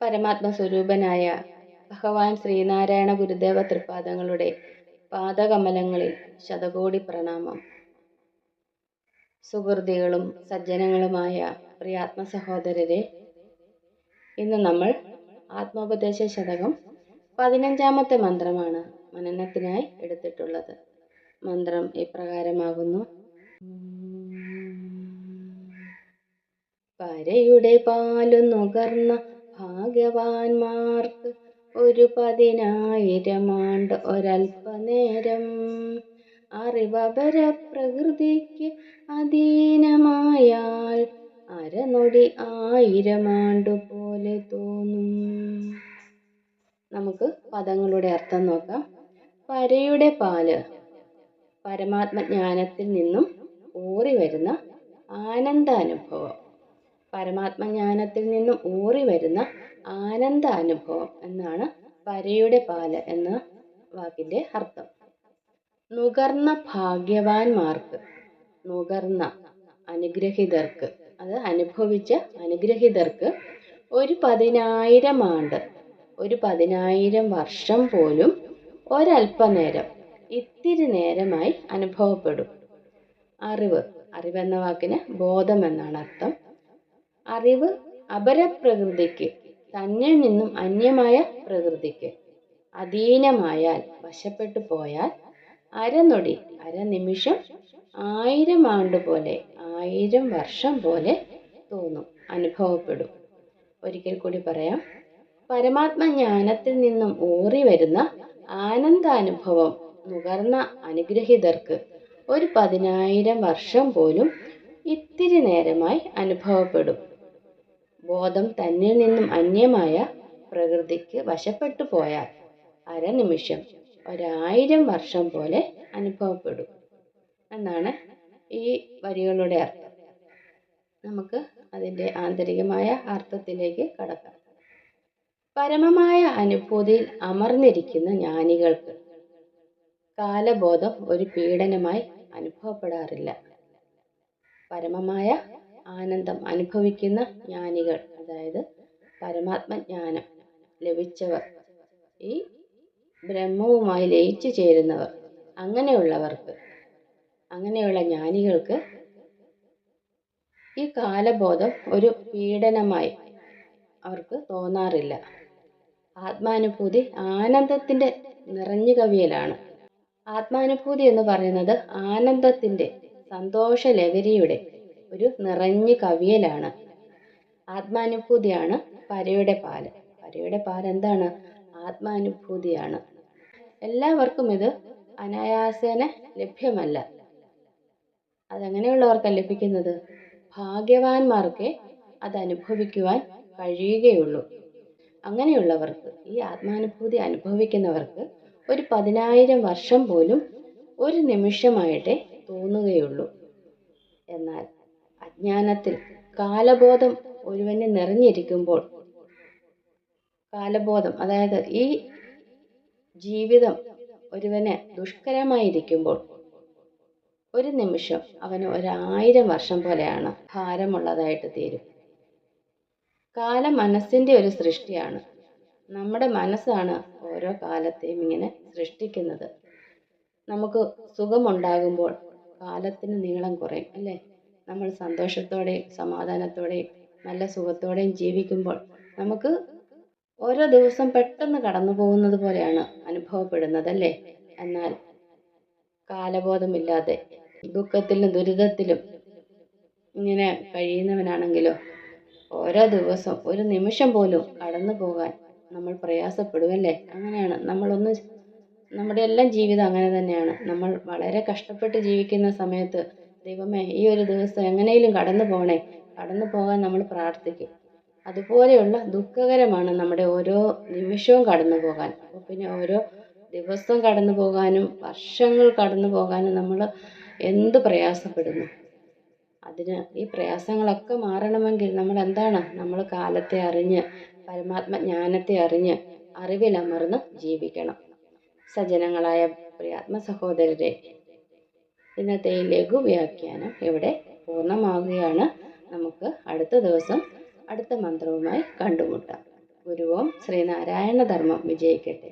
പരമാത്മ സ്വരൂപനായ ഭഗവാൻ ശ്രീനാരായണ ഗുരുദേവ തൃപാദങ്ങളുടെ പാദകമലങ്ങളിൽ ശതകോടി പ്രണാമം. സുഹൃതികളും സജ്ജനങ്ങളുമായ പ്രിയാത്മ സഹോദരരെ ഇന്ന് നമ്മൾ ആത്മോപദേശ ശതകം പതിനഞ്ചാമത്തെ മന്ത്രമാണ് മനനത്തിനായി എടുത്തിട്ടുള്ളത്. മന്ത്രം ഇപ്രകാരമാകുന്നു. പരയുടെ പാലു നുകർന്ന ഭാഗ്യവാന്മാർക്ക് ഒരു പതിനായിരം ആണ്ട് ഒരല്പനേരം അറിവപര പ്രകൃതിക്ക് അധീനമായാൽ അരനൊടി ആയിരം ആണ്ടുപോലെ തോന്നും. നമുക്ക് പദങ്ങളുടെ അർത്ഥം നോക്കാം. പരയുടെ പാൽ. പരമാത്മജ്ഞാനത്തിൽ നിന്നും ഊറി വരുന്ന ആനന്ദാനുഭവം. പരമാത്മജ്ഞാനത്തിൽ നിന്നും ഊറി വരുന്ന ആനന്ദാനുഭവം എന്നാണ് പരയുടെ പാൽ എന്ന വാക്കിന്റെ അർത്ഥം. നുകർന്ന ഭാഗ്യവാന്മാർക്ക് നുകർന്ന അനുഗ്രഹിതർക്ക് അത് അനുഭവിച്ച അനുഗ്രഹിതർക്ക് ഒരു പതിനായിരം ആണ്ട് ഒരു പതിനായിരം വർഷം പോലും ഒരല്പനേരം ഇത്തിരി നേരമായി അനുഭവപ്പെടും. അറിവ് അറിവെന്ന വാക്കിന് ബോധം എന്നാണ് അർത്ഥം. അറിവ് അപരപ്രകൃതിക്ക് തന്നിൽ നിന്നും അന്യമായ പ്രകൃതിക്ക്. അധീനമായാൽ വശപ്പെട്ടു പോയാൽ അരനൊടി അരനിമിഷം ആയിരം ആണ്ട് പോലെ ആയിരം വർഷം പോലെ തോന്നും അനുഭവപ്പെടും. ഒരിക്കൽ കൂടി പറയാം. പരമാത്മജ്ഞാനത്തിൽ നിന്നും ഊറി വരുന്ന ആനന്ദാനുഭവം നുകർന്ന അനുഗ്രഹീതർക്ക് ഒരു പതിനായിരം വർഷം പോലും ഇത്തിരി നേരമായി അനുഭവപ്പെടും. ബോധം തന്നിൽ നിന്നും അന്യമായ പ്രകൃതിക്ക് വശപ്പെട്ടു പോയാൽ അര അരനിമിഷം ഒരായിരം വർഷം പോലെ അനുഭവപ്പെടും. എന്നാണ് ഈ വരികളുടെ അർത്ഥം. നമുക്ക് അതിന്റെ ആന്തരികമായ അർത്ഥത്തിലേക്ക് കടക്കാം. പരമമായ അനുഭൂതിയിൽ അമർന്നിരിക്കുന്ന ജ്ഞാനികൾക്ക് കാലബോധം ഒരു പീഡനമായി അനുഭവപ്പെടാറില്ല. പരമമായ ആനന്ദം അനുഭവിക്കുന്ന ജ്ഞാനികൾ അതായത് പരമാത്മജ്ഞാനം ലഭിച്ചവർ. ഈ ബ്രഹ്മവുമായി ലയിച്ചു ചേരുന്നവർ. അങ്ങനെയുള്ളവർക്ക് അങ്ങനെയുള്ള ജ്ഞാനികൾക്ക് ഈ കാലബോധം ഒരു പീഡനമായി അവർക്ക് തോന്നാറില്ല. ആത്മാനുഭൂതി ആനന്ദത്തിന്റെ നിറഞ്ഞു കവിയലാണ്. ആത്മാനുഭൂതി എന്ന് പറയുന്നത് ആനന്ദത്തിന്റെ സന്തോഷ ലഹരിയുടെ ഒരു നിറഞ്ഞു കവിയലാണ്. ആത്മാനുഭൂതിയാണ് പരയുടെ പാൽ. പരയുടെ പാൽ എന്താണ്? ആത്മാനുഭൂതിയാണ്. എല്ലാവർക്കും ഇത് അനായാസേന ലഭ്യമല്ല. അതെങ്ങനെയുള്ളവർക്കാണ് ലഭിക്കുന്നത്? ഭാഗ്യവാന്മാർക്കേ അത് അനുഭവിക്കുവാൻ കഴിയുകയുള്ളൂ. അങ്ങനെയുള്ളവർക്ക് ഈ ആത്മാനുഭൂതി അനുഭവിക്കുന്നവർക്ക് ഒരു പതിനായിരം വർഷം പോലും ഒരു നിമിഷമായിട്ടേ തോന്നുകയുള്ളൂ. എന്നാൽ അജ്ഞാനത്തിൽ കാലബോധം ഒരുവന് നിറഞ്ഞിരിക്കുമ്പോൾ കാലബോധം അതായത് ഈ ജീവിതം ഒരുവന് ദുഷ്കരമായിരിക്കുമ്പോൾ ഒരു നിമിഷം അവന് ഒരായിരം വർഷം പോലെയാണ് ഭാരമുള്ളതായിട്ട് തീരും. കാലം മനസ്സിന്റെ ഒരു സൃഷ്ടിയാണ്. നമ്മുടെ മനസ്സാണ് ഓരോ കാലത്തെയും ഇങ്ങനെ സൃഷ്ടിക്കുന്നത്. നമുക്ക് സുഖമുണ്ടാകുമ്പോൾ കാലത്തിന് നീളം കുറയും അല്ലേ? നമ്മൾ സന്തോഷത്തോടെയും സമാധാനത്തോടെയും നല്ല സുഖത്തോടെയും ജീവിക്കുമ്പോൾ നമുക്ക് ഓരോ ദിവസം പെട്ടെന്ന് കടന്നു പോകുന്നത് പോലെയാണ് അനുഭവപ്പെടുന്നത് അല്ലേ എന്നാൽ കാലബോധമില്ലാതെ ദുഃഖത്തിലും ദുരിതത്തിലും ഇങ്ങനെ കഴിയുന്നവനാണെങ്കിലോ ഓരോ ദിവസം ഒരു നിമിഷം പോലും കടന്നു പോകാൻ നമ്മൾ പ്രയാസപ്പെടുമല്ലേ അങ്ങനെയാണ്. നമ്മളൊന്ന് നമ്മുടെ എല്ലാം ജീവിതം അങ്ങനെ തന്നെയാണ്. നമ്മൾ വളരെ കഷ്ടപ്പെട്ട് ജീവിക്കുന്ന സമയത്ത് ദൈവമേ ഈ ഒരു ദിവസം എങ്ങനെയും കടന്നു പോകണേ. കടന്നു പോകാൻ നമ്മൾ പ്രാർത്ഥിക്കും. അതുപോലെയുള്ള ദുഃഖകരമാണ് നമ്മുടെ ഓരോ നിമിഷവും കടന്നു പോകാൻ. അപ്പോൾ പിന്നെ ഓരോ ദിവസം കടന്നു പോകാനും വർഷങ്ങൾ കടന്നു പോകാനും നമ്മൾ എന്ത് പ്രയാസപ്പെടുന്നു? അതിന് ഈ പ്രയാസങ്ങളൊക്കെ മാറണമെങ്കിൽ നമ്മൾ എന്താണ്? നമ്മൾ കാലത്തെ അറിഞ്ഞ് പരമാത്മ ജ്ഞാനത്തെ അറിഞ്ഞ് അറിവിലമർന്ന് ജീവിക്കണം. സജ്ജനങ്ങളായ പ്രിയാത്മ സഹോദരരെ ഇന്നത്തെ ഈ ലഘു വ്യാഖ്യാനം ഇവിടെ പൂർണമാവുകയാണ്. നമുക്ക് അടുത്ത ദിവസം അടുത്ത മന്ത്രവുമായി കണ്ടുമുട്ടാം. ഗുരുവോം ശ്രീനാരായണ ധർമ്മം വിജയിക്കട്ടെ.